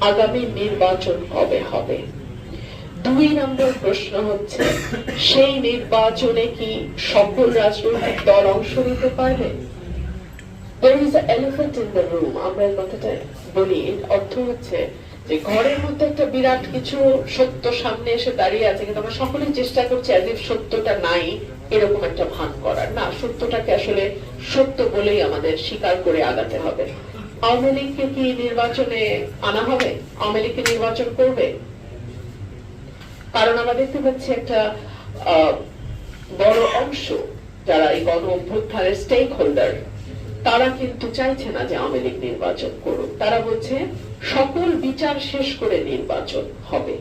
আগামী নির্বাচন কবে হবে। দুই নম্বর প্রশ্ন হচ্ছে, সেই নির্বাচনে কি সকল রাজনৈতিক দল অংশ নিতে পারবে? There is an elephant in the room. আমরা কথাটা বলি। অর্থ হচ্ছে যে ঘরের মধ্যে একটা বিরাট কিছু সত্য সামনে এসে দাঁড়িয়ে আছে, কিন্তু আমরা সকলেই চেষ্টা করছি অ্যাজ ইফ সত্যটা নাই, এরকম একটা ভান করার। না, সত্যটাকে আসলে সত্য বলেই আমাদের স্বীকার করে আগাতে হবে। আওয়ামী লীগকে কি নির্বাচনে আনা হবে? আওয়ামী লীগকে নির্বাচন করবে? কারণ আমরা দেখতে পাচ্ছি একটা বড় অংশ যারা এই গণ অভ্যুত্থানের স্টেক হোল্ডার তারা কিন্তু চাইছে না যে আওয়ামী লীগ নির্বাচন করুক। তারা বলছে সকল বিচার শেষ করে নির্বাচন হবে।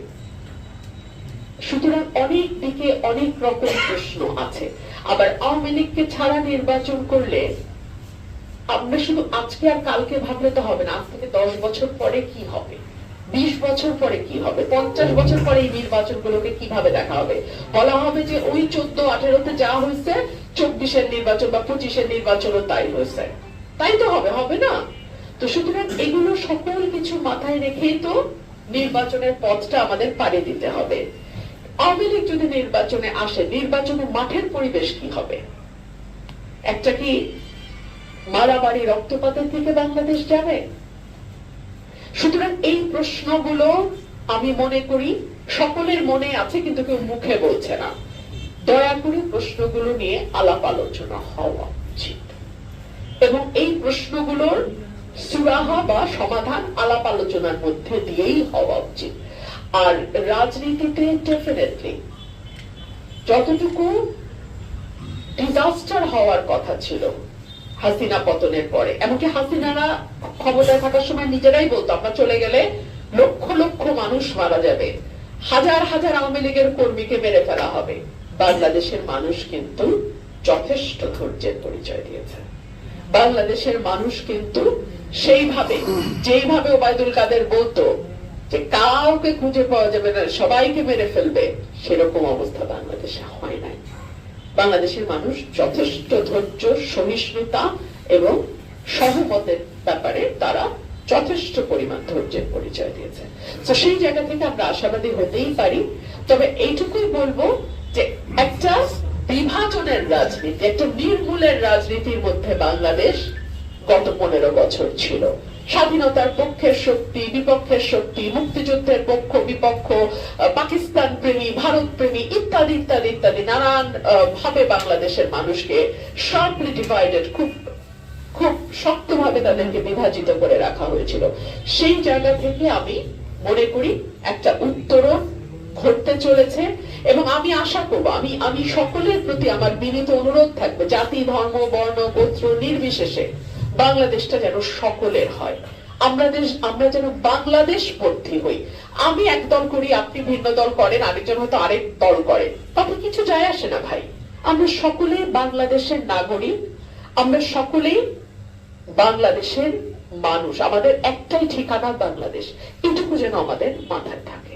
সুতরাং অনেক দিকে অনেক রকম প্রশ্ন আছে। আবার আওয়ামী লীগকে ছাড়া নির্বাচন করলে আমরা শুধু আজকে আর কালকে ভাবলে তো হবে না। আজ থেকে দশ বছর পরে কি হবে? বিশ বছর পরে কি হবে? পঞ্চাশ বছর পরে এই নির্বাচন গুলোকে কীভাবে দেখা হবে? বলা হবে যে ওই চোদ্দ আঠেরোতে যা হয়েছে, চব্বিশের নির্বাচন বা পঁচিশের নির্বাচনও তাই হয়েছে। তাই তো হবে হবে না? তো সুতরাং এগুলো সকল কিছু মাথায় রেখেই তো নির্বাচনের পথটা আমাদের পাড়ি দিতে হবে। আওয়ামী লীগ যদি নির্বাচনে আসে নির্বাচনে মাঠের পরিবেশ কি হবে? একটা কি মারামারি রক্তপাতের দিকে বাংলাদেশ যাবে? সুতরাং এই প্রশ্নগুলো আমি মনে করি সকলের মনে আছে, কিন্তু কেউ মুখে বলছে না। দয়া করে প্রশ্নগুলো নিয়ে আলাপ আলোচনা হওয়া উচিত। এবং এই প্রশ্নগুলোর সুরাহা বা সমাধান আলাপ আলোচনার মধ্যে দিয়েই হওয়া উচিত। আর রাজনীতিতে ডেফিনেটলি যতটুকু ডিজাস্টার হওয়ার কথা ছিল হাসিনা পতনের পরে। এমনকি হাসিনারা ক্ষমতায় থাকার সময় নিজেরাই বলতো, আমরা চলে গেলে লক্ষ লক্ষ মানুষ মারা যাবে। হাজার হাজার আওয়ামী লীগের কর্মীকে মেরে ফেলা হবে। বাংলাদেশের মানুষ কিন্তু যথেষ্ট ধৈর্যের পরিচয় দিয়েছে। বাংলাদেশের মানুষ কিন্তু সেইভাবে, যেইভাবে ওবায়দুল কাদের বলতো যে, কাউকে খুঁজে পাওয়া যাবে না, সবাইকে মেরে ফেলবে, সেরকম অবস্থা বাংলাদেশে হয় নাই। বাংলাদেশের মানুষ যথেষ্ট ধৈর্য, সহিষ্ণুতা এবং সহমতের ব্যাপারে তারা যথেষ্ট পরিমাণ ধৈর্যের পরিচয় দিয়েছে। তো সেই জায়গা থেকে আমরা আশাবাদী হতেই পারি। তবে এইটুকুই বলব যে একটা বিভাজনের রাজনীতি, একটা নির্মূলের রাজনীতির মধ্যে বাংলাদেশ গত পনেরো বছর ছিল। স্বাধীনতার পক্ষের শক্তি, বিপক্ষের শক্তি, মুক্তিযুদ্ধের পক্ষ, বিপক্ষ পাকিস্তান প্রেমী, ভারত প্রেমী, ইত্যাদি ইত্যাদি ইত্যাদি, নানান ভাবে বাংলাদেশের মানুষকে শার্পলি ডিভাইডেড খুব খুব শক্তভাবে তাদেরকে বিভাজিত করে রাখা হয়েছিল। সেই জায়গা থেকে আমি মনে করি একটা উত্তরণ ঘটতে চলেছে এবং আমি আশা করব, আমি আমি সকলের প্রতি আমার বিনীত অনুরোধ থাকবে, জাতি, ধর্ম, বর্ণ, গোত্র নির্বিশেষে বাংলাদেশটা যেন সকলের হয়। আমরা দেশ, আমরা যেন বাংলাদেশ পন্থী হই। আমি এক দল করি, আপনি ভিন্ন দল করেন, আরেকজন হয়তো আরেক দল করেন। তাতে কিছু যায় আসে না ভাই। আমরা সকলে বাংলাদেশের নাগরিক। আমরা সকলেই বাংলাদেশের মানুষ। আমাদের একটাই ঠিকানা বাংলাদেশ। এটুকু যেন আমাদের মাথায় থাকে।